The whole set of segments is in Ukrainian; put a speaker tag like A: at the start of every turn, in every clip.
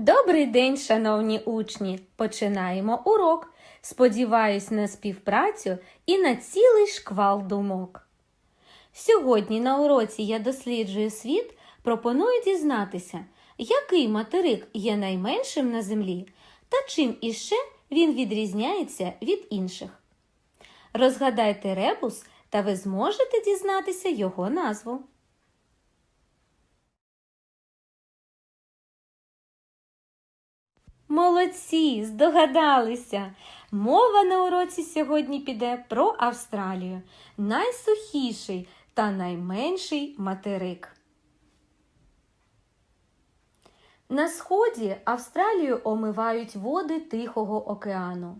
A: Добрий день, шановні учні! Починаємо урок. Сподіваюсь на співпрацю і на цілий шквал думок. Сьогодні на уроці Я досліджую світ пропоную дізнатися, який материк є найменшим на землі та чим іще він відрізняється від інших. Розгадайте ребус, та ви зможете дізнатися його назву. Молодці, здогадалися. Мова на уроці сьогодні піде про Австралію, найсухіший та найменший материк. На сході Австралію омивають води Тихого океану,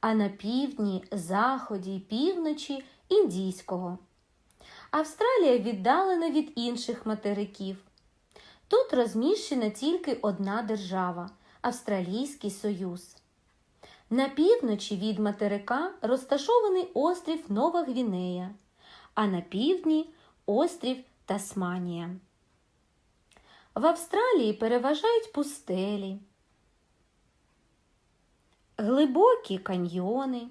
A: а на півдні, заході й півночі Індійського. Австралія віддалена від інших материків. Тут розміщена тільки одна держава Австралійський Союз. На півночі від материка розташований острів Нова Гвінея, а на півдні острів Тасманія. В Австралії переважають пустелі, глибокі каньйони,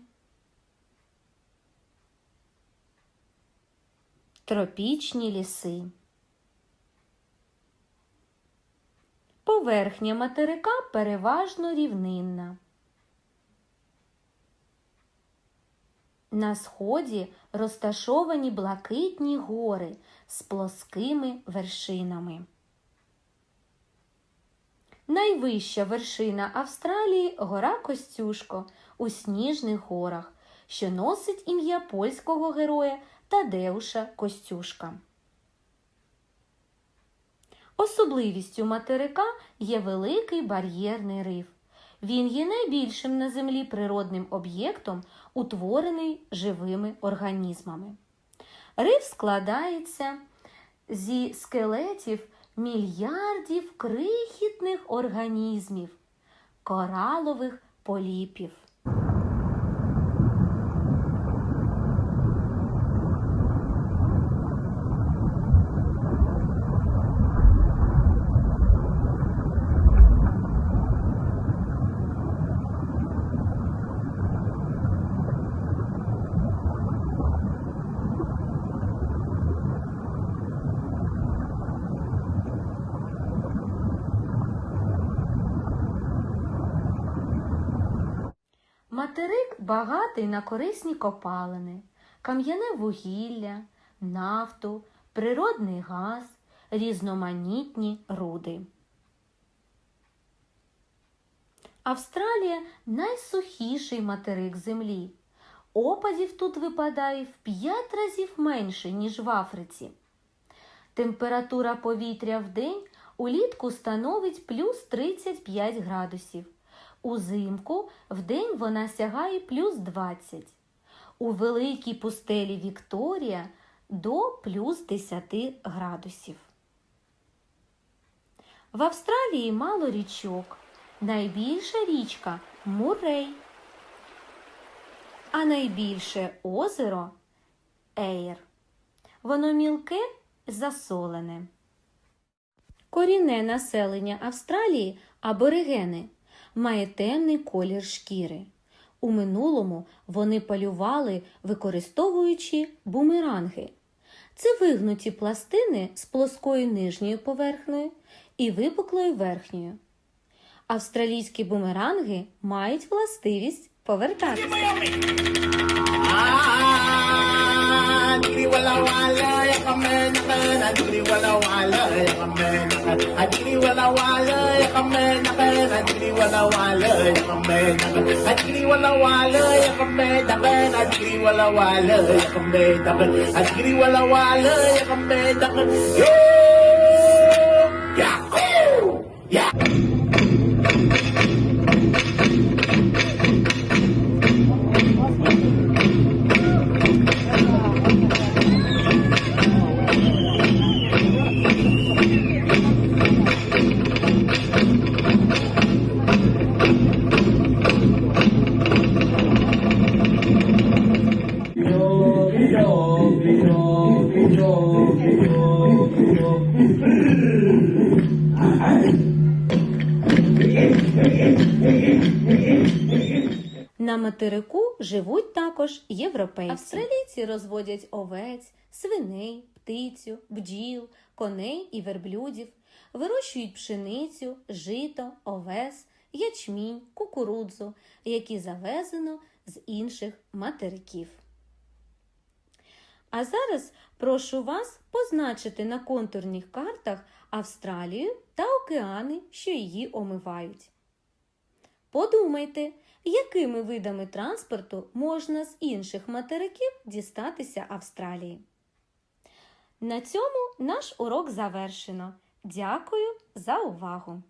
A: тропічні ліси. Поверхня материка переважно рівнинна. На сході розташовані блакитні гори з плоскими вершинами. Найвища вершина Австралії гора Костюшко у Сніжних горах, що носить ім'я польського героя Тадеуша Костюшка. Особливістю материка є великий бар'єрний риф. Він є найбільшим на землі природним об'єктом, утворений живими організмами. Риф складається зі скелетів мільярдів крихітних організмів, коралових поліпів. Материк багатий на корисні копалини, кам'яне вугілля, нафту, природний газ, різноманітні руди. Австралія найсухіший материк землі. Опадів тут випадає в 5 разів менше, ніж в Африці. Температура повітря в день улітку становить плюс 35 градусів. Узимку вдень вона сягає плюс 20. У великій пустелі Вікторія до плюс 10 градусів. В Австралії мало річок. Найбільша річка Муррей, а найбільше озеро Ейр. Воно мілке засолене. Корінне населення Австралії аборигени має темний колір шкіри. У минулому вони полювали, використовуючи бумеранги. Це вигнуті пластини з плоскою нижньою поверхнею і випуклою верхньою. Австралійські бумеранги мають властивість повертатися.
B: a man, man, I did it when I wala, yeah, a man, I did it when I wala, yeah, a man, man, I did it when I wala, yeah, a man, I did it when I wala, yeah, a man, man, I did it when I wala, yeah, a man, I did it
C: when I wala, yeah, a man, yeah, yeah.
A: На материку живуть також європейці. Австралійці розводять овець, свиней, птицю, бджіл, коней і верблюдів, вирощують пшеницю, жито, овес, ячмінь, кукурудзу, які завезено з інших материків. А зараз прошу вас позначити на контурних картах Австралію та океани, що її омивають. Подумайте, якими видами транспорту можна з інших материків дістатися Австралії. На цьому наш урок завершено. Дякую за увагу!